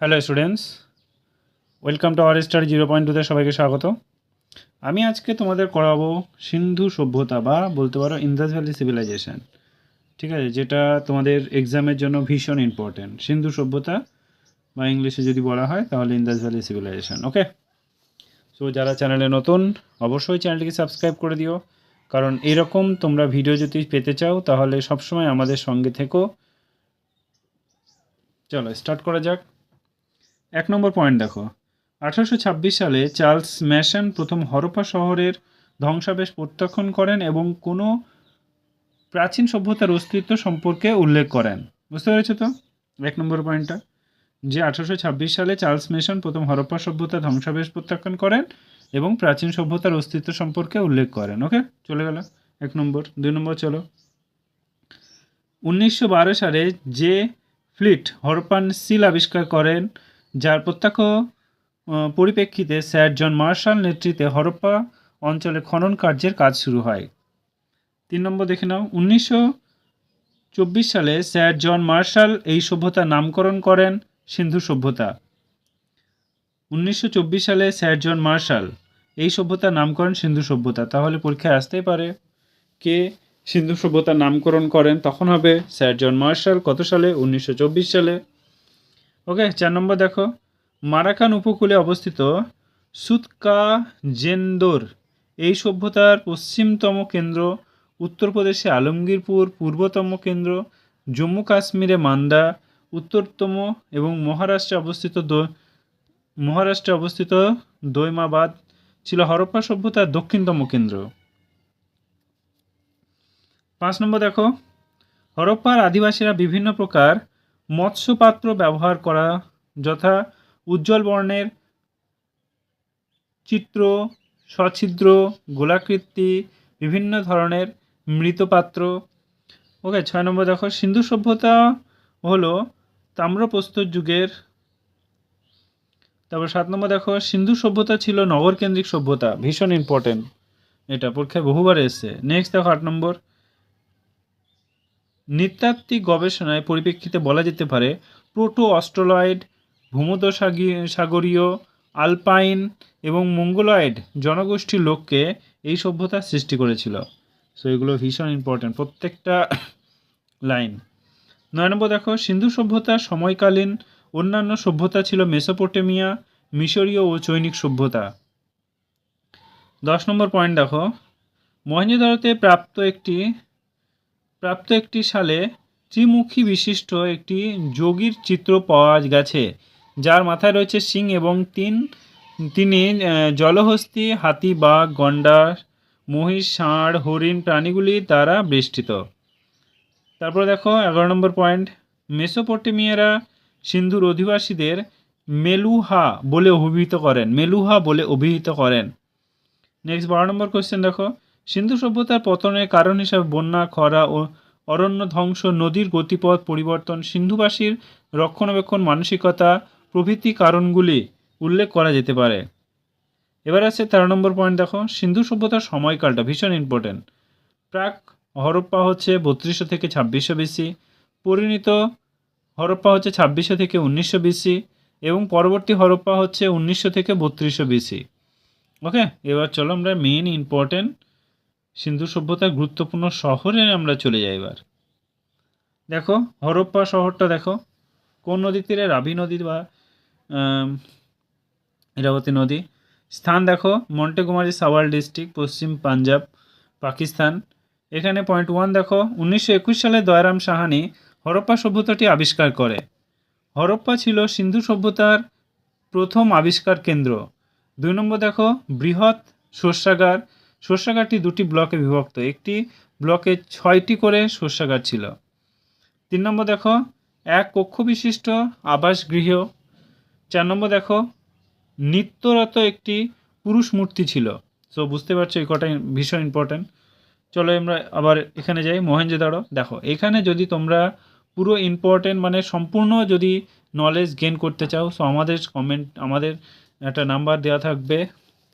Hello students welcome to our star zero point টুতে সবাইকে স্বাগত। আমি আজকে তোমাদের করাবো সিন্ধু সভ্যতা বা বলতে পারো ইন্দাস ভ্যালি সিভিলাইজেশন ঠিক আছে, যেটা তোমাদের এক্সামের জন্য ভীষণ ইম্পর্টেন্ট সিন্ধু সভ্যতা, বা ইংলিশে যদি বলা হয়, তাহলে Indus valley civilisation okay so যারা চ্যানেলে নতুন, অবশ্যই চ্যানেলটিকে সাবস্ক্রাইব করে দিও। কারণ এরকম তোমরা ভিডিও যদি পেতে চাও, তাহলে সবসময় আমাদের সঙ্গে থেকো। চলো স্টার্ট করা যাক। এক নম্বর পয়েন্ট দেখো। আঠারোশো ছাব্বিশ সালে চার্লস ম্যাশন প্রথম হরপ্পা শহরের ধ্বংসাবেশ প্রত্যাখ্যান করেন এবং কোনো প্রাচীন সভ্যতার অস্তিত্ব সম্পর্কে উল্লেখ করেন। বুঝতে পেরেছ তো? এক নম্বর পয়েন্টটা যে আঠারোশো ছাব্বিশ সালে চার্লস মেশন প্রথম হরপ্পা সভ্যতা ধ্বংসাবেশ প্রত্যাখ্যান করেন এবং প্রাচীন সভ্যতার অস্তিত্ব সম্পর্কে উল্লেখ করেন, ওকে? চলে গেল এক নম্বর, দুই নম্বর চলো। উনিশশো বারো সালে যে ফ্লিট হরপান সিল আবিষ্কার করেন যার প্রত্যক্ষ পরিপ্রেক্ষিতে স্যার জন মার্শাল নেতৃত্বে হরপ্পা অঞ্চলে খনন কার্যের কাজ শুরু হয়। তিন নম্বর দেখে নাও। উনিশশো চব্বিশ সালে স্যার জন মার্শাল এই সভ্যতার নামকরণ করেন সিন্ধু সভ্যতা। উনিশশো চব্বিশ সালে স্যার জন মার্শাল এই সভ্যতার নামকরণ সিন্ধু সভ্যতা। তাহলে পরীক্ষায় আসতেই পারে কে সিন্ধু সভ্যতার নামকরণ করেন। তখন হবে স্যার জন মার্শাল কত সালে? উনিশশো চব্বিশ সালে। ওকে চার নম্বর দেখো। মারাকান উপকূলে অবস্থিত সুতকা জেন্দোর এই সভ্যতার পশ্চিমতম কেন্দ্র, উত্তরপ্রদেশে আলমগীরপুর, পূর্বতম কেন্দ্র, জম্মু কাশ্মীরে মান্দা, উত্তরতম এবং মহারাষ্ট্রে অবস্থিত মহারাষ্ট্রে অবস্থিত দৈমাবাদ ছিল হরপ্পা সভ্যতার দক্ষিণতম কেন্দ্র। পাঁচ নম্বর দেখো। হরপ্পার আদিবাসীরা বিভিন্ন প্রকার মৎস্যপাত্র ব্যবহার করা যথা উজ্জ্বল বর্ণের চিত্র সছিদ্র গোলাকৃতি, বিভিন্ন ধরনের মৃৎপাত্র। ওকে, ছয় নম্বর দেখো, সিন্ধু সভ্যতা হলো তাম্রপ্রস্তর যুগের। তারপর সাত নম্বর দেখো, সিন্ধু সভ্যতা ছিল নগরকেন্দ্রিক সভ্যতা, ভীষণ ইম্পর্টেন্ট এটা পরীক্ষায় বহুবার এসছে। নেক্সট দেখো আট নম্বর। নৃতাত্ত্বিক গবেষণায় পরিপ্রেক্ষিতে বলা যেতে পারে, প্রোটো অস্ট্রোলয়েড ভূমধ্য সাগরীয়, আলপাইন এবং মঙ্গলয়েড জনগোষ্ঠীর লোককে এই সভ্যতা সৃষ্টি করেছিল। সো এগুলো ভীষণ ইম্পর্ট্যান্ট প্রত্যেকটা লাইন নয় নম্বর দেখো, সিন্ধু সভ্যতার সময়কালীন, অন্যান্য সভ্যতা ছিল মেসোপটেমিয়া, মিশরীয় ও চৈনিক সভ্যতা। দশ নম্বর পয়েন্ট দেখো মহেঞ্জোদারোতে প্রাপ্ত একটি প্রাপ্ত একটি সালে ত্রিমুখী বিশিষ্ট একটি যোগীর চিত্র পাওয়া গেছে, যার মাথায় রয়েছে সিং এবং তিন, তিনি জলহস্তী, হাতি বাঘ গন্ডার মহিষ, ষাঁড়, হরিণ প্রাণীগুলি দ্বারা বেষ্টিত। তারপরে দেখো, এগারো নম্বর পয়েন্ট। মেসোপটেমিয়ারা সিন্ধুর অধিবাসীদের মেলুহা বলে অভিহিত করেন, মেলুহা বলে অভিহিত করেন। নেক্সট, বারো নম্বর কোয়েশ্চেন দেখো। সিন্ধু সভ্যতার পতনের কারণ হিসাবে বন্যা, খরা ও অরণ্য ধ্বংস, নদীর গতিপথ পরিবর্তন, সিন্ধুবাসীর রক্ষণাবেক্ষণ, মানসিকতা, প্রভৃতি কারণগুলি উল্লেখ করা যেতে পারে। এবার আছে তেরো নম্বর পয়েন্ট দেখো। সিন্ধু সভ্যতার সময়কালটা ভীষণ ইম্পর্টেন্ট প্রাক হরপ্পা হচ্ছে বত্রিশশো থেকে ছাব্বিশশো বিসি পরিণত হরপ্পা হচ্ছে ছাব্বিশশো থেকে উনিশশো বিসি এবং পরবর্তী হরপ্পা হচ্ছে উনিশশো থেকে বত্রিশশো বিসি ওকে এবার চলো আমরা মেন ইম্পর্টেন্ট সিন্ধু সভ্যতার গুরুত্বপূর্ণ শহরে আমরা চলে যাই এবার। দেখো, হরপ্পা শহরটা দেখো। কোন নদীর তীরে? রাভি নদী বা ইরাবতী নদী। স্থান দেখো মন্টেকুমারি সাওয়াল ডিস্ট্রিক্ট, পশ্চিম পাঞ্জাব, পাকিস্তান। এখানে পয়েন্ট ওয়ান দেখো, উনিশশো একুশ সালে দয়ারাম সাহানি হরপ্পা সভ্যতাটি আবিষ্কার করে। হরপ্পা ছিল সিন্ধু সভ্যতার প্রথম আবিষ্কার কেন্দ্র। দুই নম্বর দেখো, বৃহৎ শস্যাগার শস্যাগারটি দুটি ব্লকে বিভক্ত। একটি ব্লকে ছয়টি করে শস্যাগার ছিল। তিন নম্বর দেখো, এক কক্ষ বিশিষ্ট আবাস গৃহ চার নম্বর দেখো, নিত্যরত একটি পুরুষ মূর্তি ছিল। সো বুঝতে পারছ এই কটা ভীষণ ইম্পর্ট্যান্ট চলো আমরা আবার এখানে যাই মহেঞ্জোদারো দেখো, এখানে যদি তোমরা পুরো ইম্পর্টেন্ট মানে সম্পূর্ণ যদি নলেজ গেন করতে চাও সো আমাদের কমেন্ট আমাদের একটা নাম্বার দেওয়া থাকবে।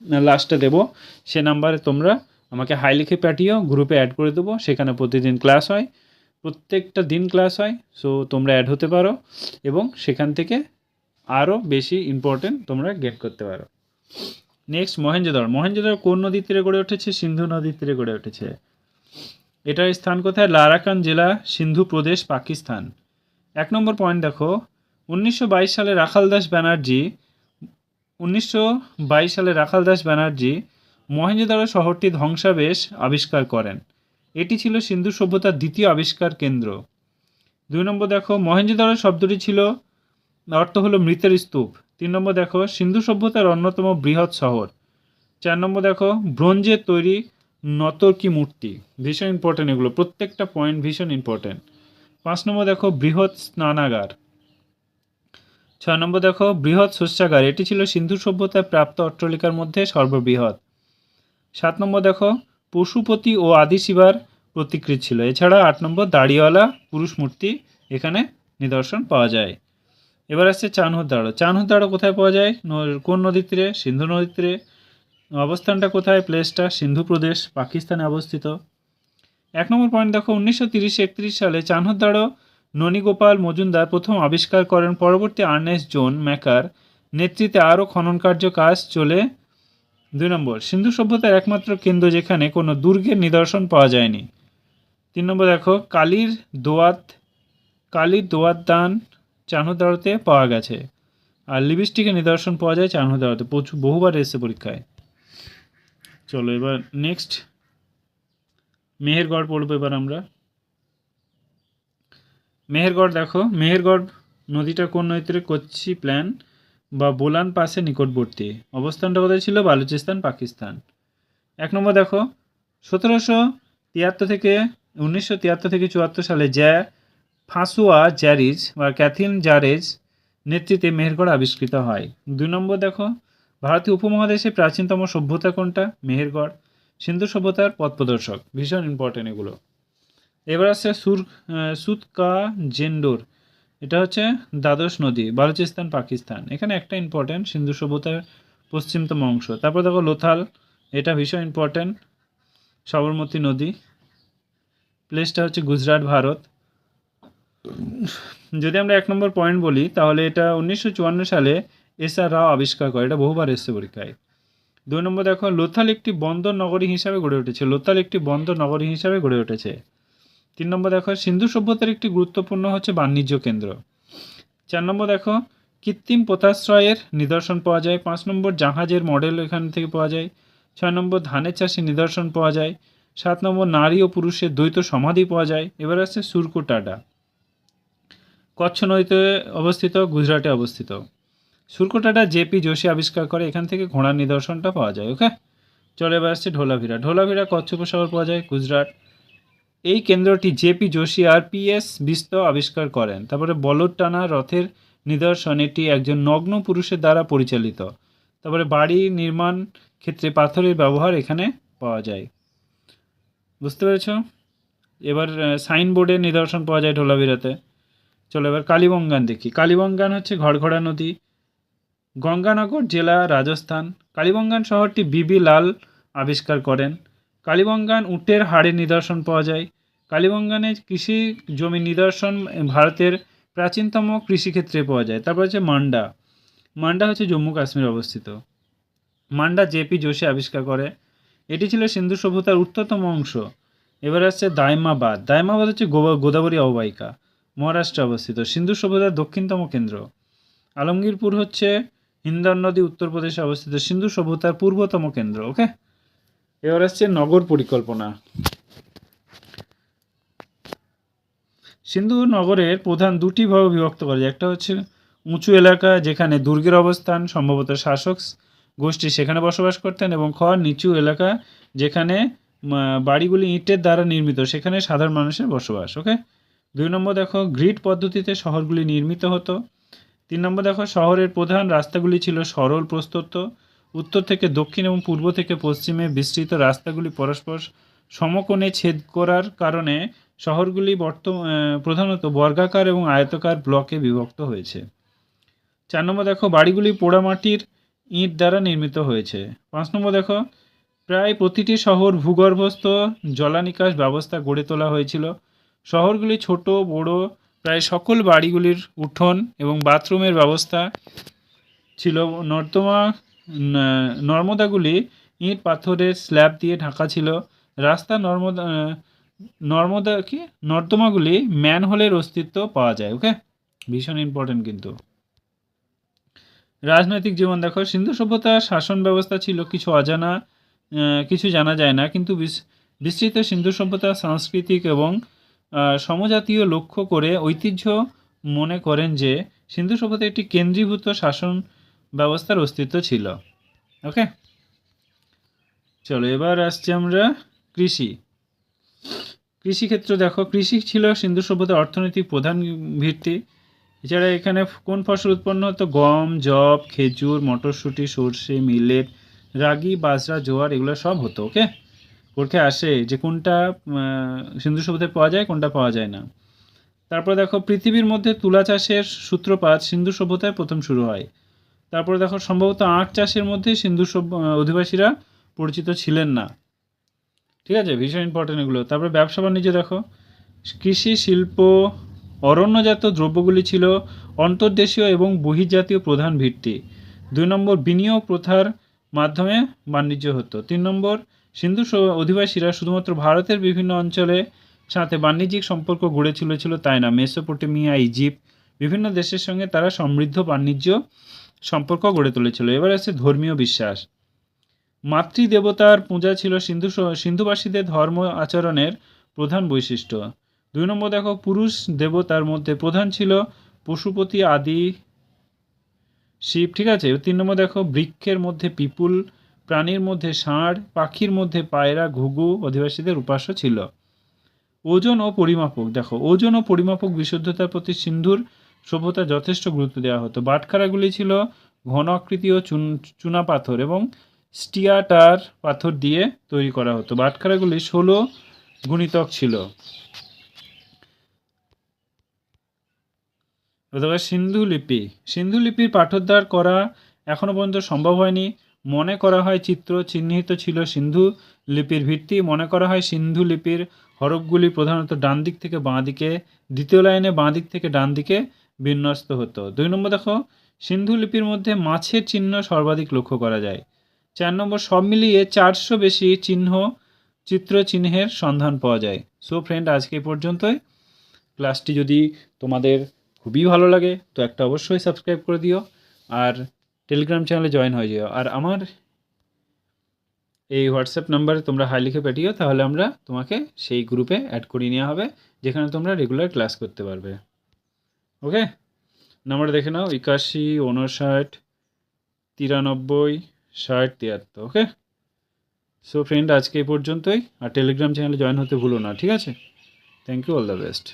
লাস্টে দেবো। সে নাম্বারে তোমরা আমাকে হাই লিখে পাঠিও গ্রুপে অ্যাড করে দেবো। সেখানে প্রতিদিন ক্লাস হয়, প্রত্যেকটা দিন ক্লাস হয় সো তোমরা অ্যাড হতে পারো এবং সেখান থেকে আরও বেশি ইম্পর্টেন্ট তোমরা গেট করতে পারো। নেক্সট মহেঞ্জোদড় মহেঞ্জোদড় কোন নদীর তীরে গড়ে উঠেছে? সিন্ধু নদীর তীরে গড়ে উঠেছে। এটার স্থান কোথায়? লারাকান জেলা, সিন্ধু প্রদেশ, পাকিস্তান। এক নম্বর পয়েন্ট দেখো। উনিশশো বাইশ সালে রাখালদাস ব্যানার্জি উনিশশো বাইশ সালে রাখালদাস ব্যানার্জি মহেঞ্জোদারো শহরটি ধ্বংসাবেশ আবিষ্কার করেন। এটি ছিল সিন্ধু সভ্যতার দ্বিতীয় আবিষ্কার কেন্দ্র। দুই নম্বর দেখো মহেঞ্জোদারো শব্দটি ছিল, অর্থ হলো মৃতের স্তূপ। তিন নম্বর দেখো, সিন্ধু সভ্যতার অন্যতম বৃহৎ শহর। চার নম্বর দেখো, ব্রোঞ্জের তৈরি নতর্কি মূর্তি। ভীষণ ইম্পর্টেন্ট এগুলো, প্রত্যেকটা পয়েন্ট ভীষণ ইম্পর্টেন্ট পাঁচ নম্বর দেখো, বৃহৎ স্নানাগার। ছয় নম্বর দেখো, বৃহৎ শস্যাগার এটি ছিল সিন্ধু সভ্যতায় প্রাপ্ত অট্টালিকার মধ্যে সর্ববৃহৎ। সাত নম্বর দেখো, পশুপতি ও আদি শিবার প্রতিকৃতি ছিল। এছাড়া আট নম্বর, দাড়িওয়ালা, পুরুষ মূর্তি এখানে নিদর্শন পাওয়া যায়। এবার আসছে চানহুর দাঁড়ো। চানহুর দাঁড়ো কোথায় পাওয়া যায়? কোন নদীর তীরে? সিন্ধু নদীর তীরে। অবস্থানটা কোথায়? প্লেসটা সিন্ধু প্রদেশ, পাকিস্তানে অবস্থিত। এক নম্বর পয়েন্ট দেখো, উনিশশো তিরিশ একত্রিশ সালে চানহুর দাঁড়ো ননীগোপাল মজুমদার প্রথম আবিষ্কার করেন পরবর্তী আর্নেস্ট জোন ম্যাকার নেতৃত্বে আরও খনন কার্য কাজ চলে। দুই নম্বর, সিন্ধু সভ্যতার একমাত্র কেন্দ্র যেখানে কোনো দুর্গের নিদর্শন পাওয়া যায়নি। তিন নম্বর, দেখো, কালীর দোয়াত কালীর দোয়াত দান চানহদারতে পাওয়া গেছে। আর লিপস্টিকের নিদর্শন পাওয়া যায় চানহুদারতে প্রচুর বহুবার এসেছে পরীক্ষায়। চলো এবার নেক্সট মেহেরগড় পড়ব এবার আমরা। মেহেরগড় দেখো, মেহেরগড় নদীটা কোন নদীতে কোচ্ছি প্ল্যান বা বোলান পাশে নিকটবর্তী? অবস্থানটা কোথায় ছিল? বালুচিস্তান, পাকিস্তান। এক নম্বর দেখো, সতেরোশো তিয়াত্তর থেকে উনিশশো তিয়াত্তর থেকে চুয়াত্তর সালে জ্যা ফাঁসুয়া জ্যারিজ বা ক্যাথিন জারেজ নেতৃত্বে মেহেরগড় আবিষ্কৃত হয়। দুই নম্বর দেখো, ভারতীয় উপমহাদেশে প্রাচীনতম সভ্যতা কোনটা? মেহেরগড়। সিন্ধু সভ্যতার পথ প্রদর্শক ভীষণ ইম্পর্টেন্ট এগুলো। এবার আসছে সুর সুতকা জেন্ডোর এটা হচ্ছে দ্বাদশ নদী, বালুচিস্তান, পাকিস্তান। এখানে একটা ইম্পর্টেন্ট সিন্ধু সভ্যতার পশ্চিমতম অংশ। তারপর দেখো লোথাল, এটা ভীষণ ইম্পর্টেন্ট সবরমতী নদী। প্লেসটা হচ্ছে গুজরাট, ভারত। যদি আমরা এক নম্বর পয়েন্ট বলি, তাহলে এটা উনিশশো চুয়ান্ন সালে এস আর রাও আবিষ্কার করে। এটা বহুবার এসছে পরীক্ষায়। দুই নম্বর দেখো, লোথাল একটি বন্দর নগরী হিসাবে গড়ে উঠেছে। লোথাল একটি বন্দর নগরী হিসাবে গড়ে উঠেছে। তিন নম্বর দেখো, সিন্ধু সভ্যতার একটি গুরুত্বপূর্ণ হচ্ছে বাণিজ্য কেন্দ্র। চার নম্বর দেখো, কৃত্রিম পোতাশ্রয়ের নিদর্শন পাওয়া যায়। পাঁচ নম্বর, জাহাজের মডেল এখান থেকে পাওয়া যায়। ছয় নম্বর, ধানের চাষের নিদর্শন পাওয়া যায়। সাত নম্বর, নারী ও পুরুষের দ্বৈত সমাধি পাওয়া যায়। এবার আসছে সুরকুটাডা কচ্ছ নদীতে অবস্থিত, গুজরাটে অবস্থিত। সুরকুটাডা জেপি যোশী আবিষ্কার করে, এখান থেকে ঘোড়ার নিদর্শনটা পাওয়া যায়, ওকে? চলে এবার আসছে ঢোলাভিরা ঢোলাভিরা কচ্ছ উপসাগর পাওয়া যায়, গুজরাট। এই কেন্দ্রটি জেপি যোশী আর পিএস বিস্ত আবিষ্কার করেন। তারপরে বলদ টানা রথের নিদর্শন, এটি একজন নগ্ন পুরুষের দ্বারা পরিচালিত। তারপরে বাড়ি নির্মাণ ক্ষেত্রে পাথরের ব্যবহার এখানে পাওয়া যায়। বুঝতে পেরেছ? এবার সাইনবোর্ডের নিদর্শন পাওয়া যায় ঢোলাভিরাতে। চলো এবার কালীবঙ্গান দেখি। কালীবঙ্গান হচ্ছে ঘড়ঘড়া নদী। গঙ্গানগর জেলা রাজস্থান। কালীবঙ্গান শহরটি বিবি লাল আবিষ্কার করেন। কালীবঙ্গান উটের হাড়ের নিদর্শন পাওয়া যায়। কালীবঙ্গানে কৃষি জমি নিদর্শন ভারতের প্রাচীনতম কৃষিক্ষেত্রে পাওয়া যায়। তারপর হচ্ছে মান্ডা। মান্ডা হচ্ছে জম্মু কাশ্মীরে অবস্থিত। মান্ডা জেপি যোশী আবিষ্কার করে। এটি ছিল সিন্ধু সভ্যতার উত্তরতম অংশ। এবার আসছে দায়মাবাদ দায়মাবাদ হচ্ছে গোদাবরী অববাহিকা, মহারাষ্ট্রে অবস্থিত। সিন্ধু সভ্যতার দক্ষিণতম কেন্দ্র। আলমগীরপুর হচ্ছে হিন্দান নদী উত্তরপ্রদেশে অবস্থিত। সিন্ধু সভ্যতার পূর্বতম কেন্দ্র, ওকে? এবার আসছে নগর পরিকল্পনা। সিন্ধু নগরের প্রধান দুটি ভাবে বিভক্ত করা যায়। একটা হচ্ছে উঁচু এলাকা যেখানে দুর্গের অবস্থান, সম্ভবত শাসক গোষ্ঠী সেখানে বসবাস করতেন এবং খ, নিচু এলাকা যেখানে বাড়িগুলি ইটের দ্বারা নির্মিত, সেখানে সাধারণ মানুষের বসবাস, ওকে? দুই নম্বর দেখো, গ্রিড পদ্ধতিতে শহরগুলি নির্মিত হতো। তিন নম্বর দেখো, শহরের প্রধান রাস্তাগুলি ছিল সরল প্রস্তর উত্তর থেকে দক্ষিণ এবং পূর্ব থেকে পশ্চিমে বিস্তৃত রাস্তাগুলি পরস্পর সমকোণে ছেদ করার কারণে শহরগুলি বর্ত প্রধানত বর্গাকার এবং আয়তকার ব্লকে বিভক্ত হয়েছে। চার নম্বর দেখো, বাড়িগুলি পোড়ামাটির ইট দ্বারা নির্মিত হয়েছে। পাঁচ নম্বর দেখো, প্রায় প্রতিটি শহর ভূগর্ভস্থ জলানিকাশ ব্যবস্থা গড়ে তোলা হয়েছিল। শহরগুলি ছোট, বড়, প্রায় সকল বাড়িগুলির উঠোন এবং বাথরুমের ব্যবস্থা ছিল। নর্দমা নর্মদাগুলি ইট পাথরের স্ল্যাব দিয়ে ঢাকা ছিল। রাস্তা নর্মদা নর্মদা কি? নর্দমাগুলি ম্যানহোলের অস্তিত্ব পাওয়া যায় ওকে ভীষণ ইম্পর্টেন্ট কিন্তু। রাজনৈতিক জীবন দেখো, সিন্ধু সভ্যতার শাসন ব্যবস্থা ছিল কিছু অজানা কিছু জানা যায় না, কিন্তু বিস- বিস্তৃত সিন্ধু সভ্যতা, সাংস্কৃতিক এবং সমজাতীয় লক্ষ্য করে ঐতিহ্য মনে করেন যে সিন্ধু সভ্যতা একটি কেন্দ্রীভূত শাসন ব্যবস্থার অস্তিত্ব ছিল ওকে চলো এবার আসছি আমরা কৃষি। কৃষিক্ষেত্র দেখো, কৃষি ছিল সিন্ধু সভ্যতার অর্থনৈতিক প্রধান ভিত্তি। এছাড়া এখানে কোন ফসল উৎপন্ন হতো? গম জব খেজুর, মটরশুঁটি, সর্ষে, মিলেট, রাগি, বাজরা, জোয়ার, এগুলো সব হতো, ওকে? পরীক্ষায় আসে যে কোনটা সিন্ধু সভ্যতায় পাওয়া যায়, কোনটা পাওয়া যায় না। তারপর দেখো, পৃথিবীর মধ্যে তুলা চাষের সূত্রপাত সিন্ধু সভ্যতায় প্রথম শুরু হয়। তারপরে দেখো, সম্ভবত আখ চাষের মধ্যে সিন্ধু সভ্য অধিবাসীরা পরিচিত ছিলেন না। ঠিক আছে, ভীষণ ইম্পর্টেন্ট এগুলো। তারপরে ব্যবসা বাণিজ্য দেখো। কৃষি, শিল্প, অরণ্যজাত দ্রব্যগুলি ছিল অন্তর্দেশীয় এবং বহির্জাতীয় প্রধান ভিত্তি। দুই নম্বর, বিনিয়োগ প্রথার মাধ্যমে বাণিজ্য হতো। তিন নম্বর, সিন্ধু অধিবাসীরা শুধুমাত্র ভারতের বিভিন্ন অঞ্চলে সাথে বাণিজ্যিক সম্পর্ক গড়ে তুলেছিল তাই না? মেসোপটেমিয়া, ইজিপ্ট, বিভিন্ন দেশের সঙ্গে তারা সমৃদ্ধ বাণিজ্য সম্পর্ক গড়ে তুলেছিল। এবার আছে ধর্মীয় বিশ্বাস। মাতৃদেবতার পূজা ছিল সিন্ধু সিন্ধুবাসীদের ধর্ম আচরণের প্রধান বৈশিষ্ট্য। দুই নম্বর দেখো পুরুষ দেবতার মধ্যে প্রধান ছিল পশুপতি, আদি, শিব, ঠিক আছে? তিন নম্বর দেখো, বৃক্ষের মধ্যে পিপুল, প্রাণীর মধ্যে ষাঁড়, পাখির মধ্যে পায়রা, ঘুঘু অধিবাসীদের উপাস্য ছিল। ওজন ও পরিমাপক, দেখো, ওজন ও পরিমাপক বিশুদ্ধতার প্রতি সিন্ধুর সভ্যতা যথেষ্ট গুরুত্ব দেওয়া হতো। বাটখারাগুলি ছিল ঘন আকৃতি ও চুন চুনা পাথর এবং স্টিয়াটার পাথর দিয়ে তৈরি করা হতো বাটখারাগুলি ষোলো গুণিতক ছিল। অথবা সিন্ধু লিপি। সিন্ধু লিপির পাঠোদ্ধার করা এখনও পর্যন্ত সম্ভব হয়নি। মনে করা হয় চিত্র চিহ্নিত ছিল সিন্ধু লিপির ভিত্তি। মনে করা হয় সিন্ধু লিপির হরফগুলি প্রধানত ডান দিক থেকে বাঁ দিকে, দ্বিতীয় লাইনে বাঁ দিক থেকে ডান দিকে বিন্যস্ত হতো। দুই নম্বর দেখো, সিন্ধু লিপির মধ্যে মাছের চিহ্ন সর্বাধিক লক্ষ্য করা যায়। চার নম্বর, সব মিলিয়ে চারশো বেশি চিহ্ন, চিত্র চিহ্নের সন্ধান পাওয়া যায়। সো ফ্রেন্ড আজকে পর্যন্তই। ক্লাসটি যদি তোমাদের খুবই ভালো লাগে, তো একটা অবশ্যই সাবস্ক্রাইব করে দিও। আর টেলিগ্রাম চ্যানেলে জয়েন হয়ে যেও। আর আমার এই হোয়াটসঅ্যাপ নাম্বারে তোমরা হাই লিখে পাঠিও, তাহলে আমরা তোমাকে সেই গ্রুপে অ্যাড করিয়ে নেওয়া হবে, যেখানে তোমরা রেগুলার ক্লাস করতে পারবে। ওকে নাম্বার দেখে নাও, একাশি উনষাট তিরানব্বই ষাট তিয়াত্তর ওকে সো ফ্রেন্ড আজকে এই পর্যন্তই। আর টেলিগ্রাম চ্যানেলে জয়েন হতে ভুলো না, ঠিক আছে? Thank you all the best